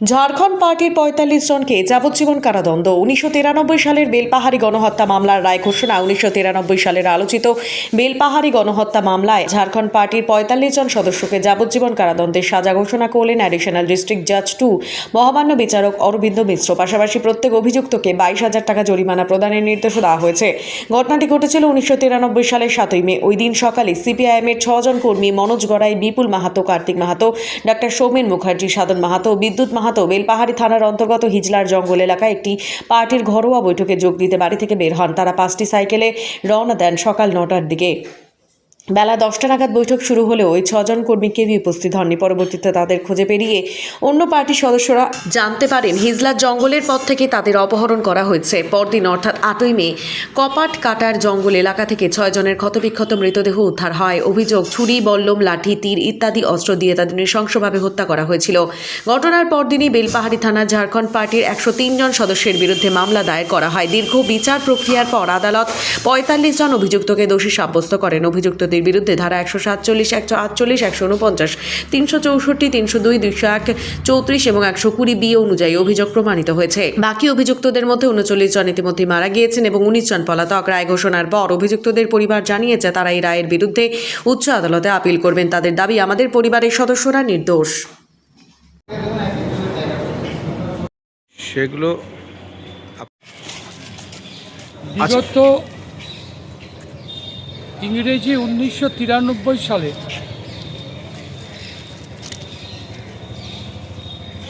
ঝাড়খণ্ড পার্টির পঁয়তাল্লিশ জনকে যাবজ্জীবন কারাদণ্ড। উনিশশো তিরানব্বই সালের বেলপাহাড়ি গণহত্যা মামলার রায় ঘোষণা উনিশশো তিরানব্বই সালের আলোচিত বেলপাহাড়ি গণহত্যা মামলায় ঝাড়খণ্ড পার্টির পঁয়তাল্লিশ জন সদস্যকে যাবজ্জীবন কারাদণ্ডের সাজা ঘোষণা করলেন অ্যাডিশনাল ডিস্ট্রিক্ট জাজ টু। মহামান্য বিচারক অরবিন্দ মিশ্র, পাশাপাশি প্রত্যেক অভিযুক্তকে বাইশ হাজার টাকা জরিমানা প্রদানের নির্দেশও দেওয়া হয়েছে। ঘটনাটি ঘটেছিল উনিশশো তিরানব্বই সালের সাতই মে। ওই দিন সকালে সিপিআইএমের ছজন কর্মী মনোজ গড়াই, বিপুল মাহাতো, কার্তিক মাহাতো, ডাক্তার সৌমেন মুখার্জি, সাধন মাহাতো, বিদ্যুৎ মাহাতো বেলপাহাড়ি থানার অন্তর্গত হিজলার জঙ্গল এলাকায় একটি পার্টির ঘরোয়া বৈঠকে যোগ দিতে বাড়ি থেকে বের হন। তারা পাঁচটি সাইকেলে রওনা দেন সকাল নটার দিকে। বেলা দশটা নাগাদ বৈঠক শুরু হলেও ওই ছজন কর্মী কেউই উপস্থিত হননি। পরবর্তীতে তাদের খুঁজে পেরিয়ে অন্য পার্টির সদস্যরা জানতে পারেন হিজলার জঙ্গলের পথ থেকে তাদের অপহরণ করা হয়েছে। পরদিন অর্থাৎ আটই মে, কপাট কাটার জঙ্গল এলাকা থেকে ছয়জনের ক্ষতবিক্ষত মৃতদেহ উদ্ধার হয়। অভিযোগ, ছুরি, বল্লম, লাঠি, তীর ইত্যাদি অস্ত্র দিয়ে তাদের নৃশংসভাবে হত্যা করা হয়েছিল। ঘটনার পরদিনই বেলপাহাড়ি থানা ঝাড়খণ্ড পার্টির একশো জন সদস্যের বিরুদ্ধে মামলা দায়ের করা হয়। দীর্ঘ বিচার প্রক্রিয়ার পর আদালত পঁয়তাল্লিশ জন অভিযুক্তকে দোষী সাব্যস্ত করেন। অভিযুক্তদের বিরুদ্ধে ধারা একশো সাতচল্লিশ একশো আটচল্লিশ একশো উনপঞ্চাশ তিনশো চৌষট্টি তিনশো দুই দুইশো এক চৌত্রিশ এবং একশো কুড়ি বি অনুযায়ী অভিযোগ প্রমাণিত হয়েছে। বাকি অভিযুক্তদের মধ্যে উনচল্লিশ জন ইতিমধ্যে মারা গিয়েছেন এবং উনিশ জন পলাতক। রায় ঘোষণার পর অভিযুক্তদের পরিবার জানিয়েছে তারা এই রায়ের বিরুদ্ধে উচ্চ আদালতে আপিল করবেন। তাদের দাবি আমাদের পরিবারের সদস্যরা নির্দোষ। সেগুলো বিগত ইংরেজি উনিশশো তিরানব্বই সালে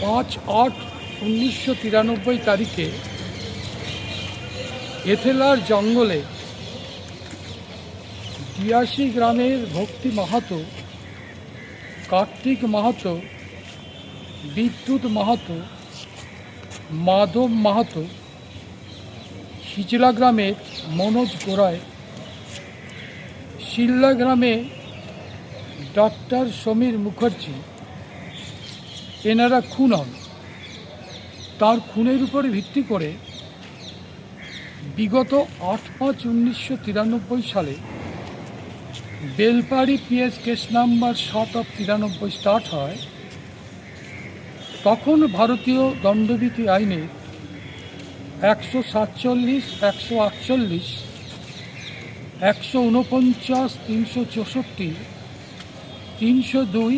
পাঁচ আট উনিশশো তারিখে এথেলার জঙ্গলে বিয়াশি গ্রামের ভক্তি মাহাতো, কার্তিক মাহাতো, বিদ্যুৎ মাহাতো, মাধব মাহাতো হিজলা গ্রামের মনোজ গোড়ায় শিল্লা গ্রামে ডক্টর সমীর মুখার্জি, এনারা খুন হন। তার খুনের উপরে ভিত্তি করে বিগত আট পাঁচ উনিশশো তিরানব্বই সালে বেলপাড়ি পিএস কেস নাম্বার সাত অফ তিরানব্বই স্টার্ট হয়। তখন ভারতীয় দণ্ডবিধি আইনে একশো সাতচল্লিশ, একশো আটচল্লিশ একশো উনপঞ্চাশ তিনশো চৌষট্টি, তিনশো দুই,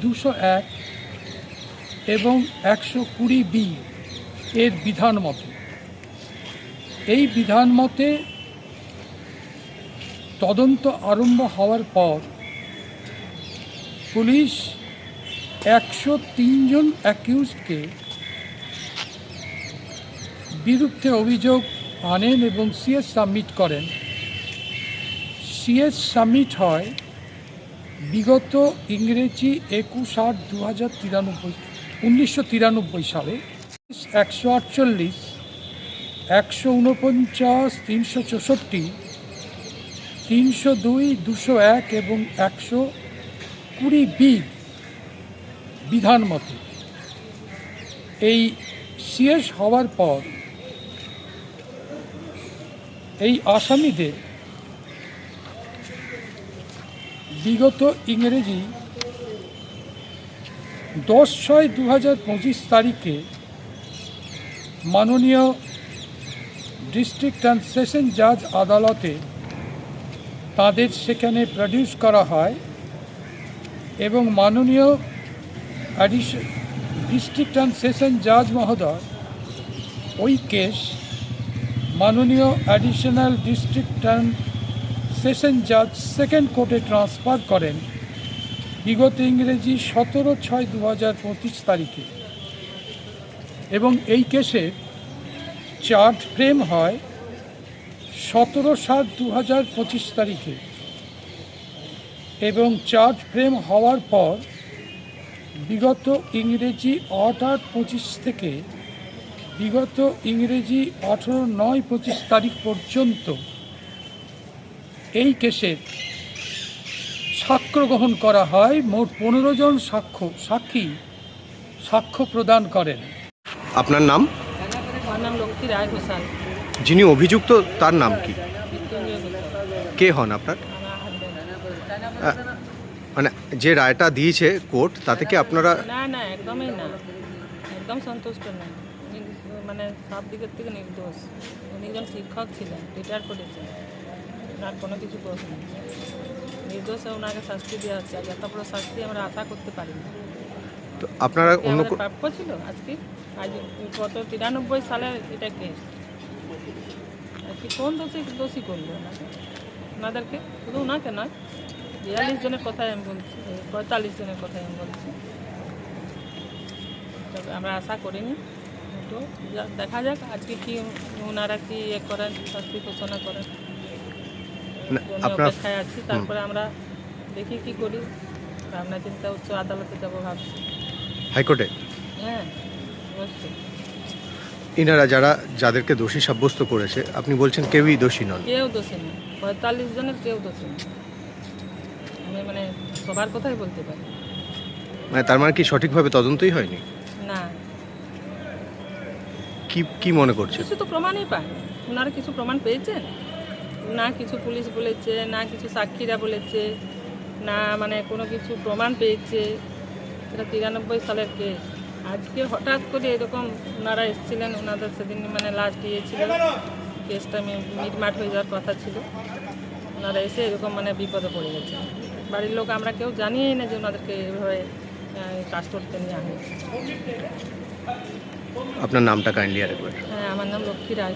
দুশো এক এবং একশো কুড়ি বি এর বিধান মতে। এই বিধান মতে তদন্ত আরম্ভ হওয়ার পর পুলিশ একশো তিনজন অ্যাকিউজকে বিরুদ্ধে অভিযোগ আনেন এবং সিএস সাবমিট করেন। সিএস সামিট হয় বিগত ইংরেজি একুশ আট দু হাজার তিরানব্বই, উনিশশো তিরানব্বই সালে। একশো আটচল্লিশ, একশো উনপঞ্চাশ, তিনশো চৌষট্টি, তিনশো দুই, দুশো এক এবং একশো কুড়ি বি বিধান মতে। এই সিএস হওয়ার পর এই আসামিদের বিগত ইংরেজি দশ ছয় দু হাজার পঁচিশ তারিখে মাননীয় ডিস্ট্রিক্ট অ্যান্ড সেশন জাজ আদালতে তাদের সেখানে প্রডিউস করা হয় এবং মাননীয় ডিস্ট্রিক্ট অ্যান্ড সেশন জাজ মহোদয় ওই কেস মাননীয় অ্যাডিশনাল ডিস্ট্রিক্ট অ্যান্ড সেশন জাজ সেকেন্ড কোর্টে ট্রান্সফার করেন। বিগত ইংরেজি সতেরো ছয় দু হাজার পঁচিশ তারিখে। এবং এই কেসে চার্জ ফ্রেম হয় সতেরো সাত দু হাজার পঁচিশ তারিখে। এবং চার্জ ফ্রেম হওয়ার পর বিগত ইংরেজি আট আট পঁচিশ থেকে বিগত ইংরেজি আঠেরো নয় পঁচিশ তারিখ পর্যন্ত এই কেসের সাক্ষ্য গ্রহণ করা হয় মোট পনেরো জন সাক্ষ্য সাক্ষী সাক্ষ্য প্রদান করেন। আপনার নাম? আমার নাম লক্ষ্মী রায় ঘোষাল। যিনি অভিযুক্ত তার নাম কি? কে হন আপনার? মানে যে রায়টা দিয়েছে কোর্ট তাতে কি আপনারা না না একদমই না। একদম সন্তুষ্ট নয় মানে সব দিকের থেকে নির্দোষ। উনি একজন শিক্ষক ছিলেন রিটায়ার করেছেন। ওনার কোনো কিছু দোষ নেই নির্দোষে ওনাকে শাস্তি দেওয়া হচ্ছে আর এত বড় শাস্তি আমরা আশা করতে পারি না। তো আপনারা অন্য আমাদের প্রাপ্য ছিল আজকে। আজ গত তিরানব্বই সালের এটা কেস আজকে কোন দোষী দোষী করল ওনাকে? ওনাদেরকে? শুধু ওনাকে নয় বিয়াল্লিশ জনের কথাই আমি বলছি পঁয়তাল্লিশ জনের কথাই আমি বলছি। তবে আমরা আশা করিনি। তো দেখা যাক আজকে কি ওনারা কি ইয়ে করেন শাস্তি ঘোষণা করেন। আপনার অপেক্ষায় আছি তারপরে আমরা দেখি কি করি। চিন্তা উচ্চ আদালতে যাব ভাবছি। হাইকোর্টে? হ্যাঁ অবশ্যই। ইনারা যারা যাদেরকে দোষী সাব্যস্ত করেছে আপনি বলছেন কেউই দোষী নন। কেউ দোষী নেই পঁয়তাল্লিশ জনের কেউ দোষী আমি মানে সবার কথাই বলতে পারি। মানে তার মানে কি সঠিকভাবে তদন্তই হয়নি? না। কি কি মনে করছে কিছু তো প্রমাণই পায় ওনারা কিছু প্রমাণ পেয়েছেন? না কিছু পুলিশ বলেছে না কিছু সাক্ষীরা বলেছে না মানে কোনো কিছু প্রমাণ পেয়েছে। এটা তিরানব্বই সালের কেস আজকে হঠাৎ করে এরকম ওনারা এসেছিলেন ওনাদের সেদিন মানে লাস্ট ইয়ে ছিল কেসটা মিটমাট হয়ে যাওয়ার কথা ছিল। ওনারা এসে এরকম মানে বিপদে পড়ে গেছে। বাড়ির লোক আমরা কেউ জানিই না যে ওনাদেরকে এভাবে কাজ করতে নিয়ে হয়েছে আপনার নামটা কাইন্ডলি আরেকবার। হ্যাঁ আমার নাম লক্ষ্মী রায়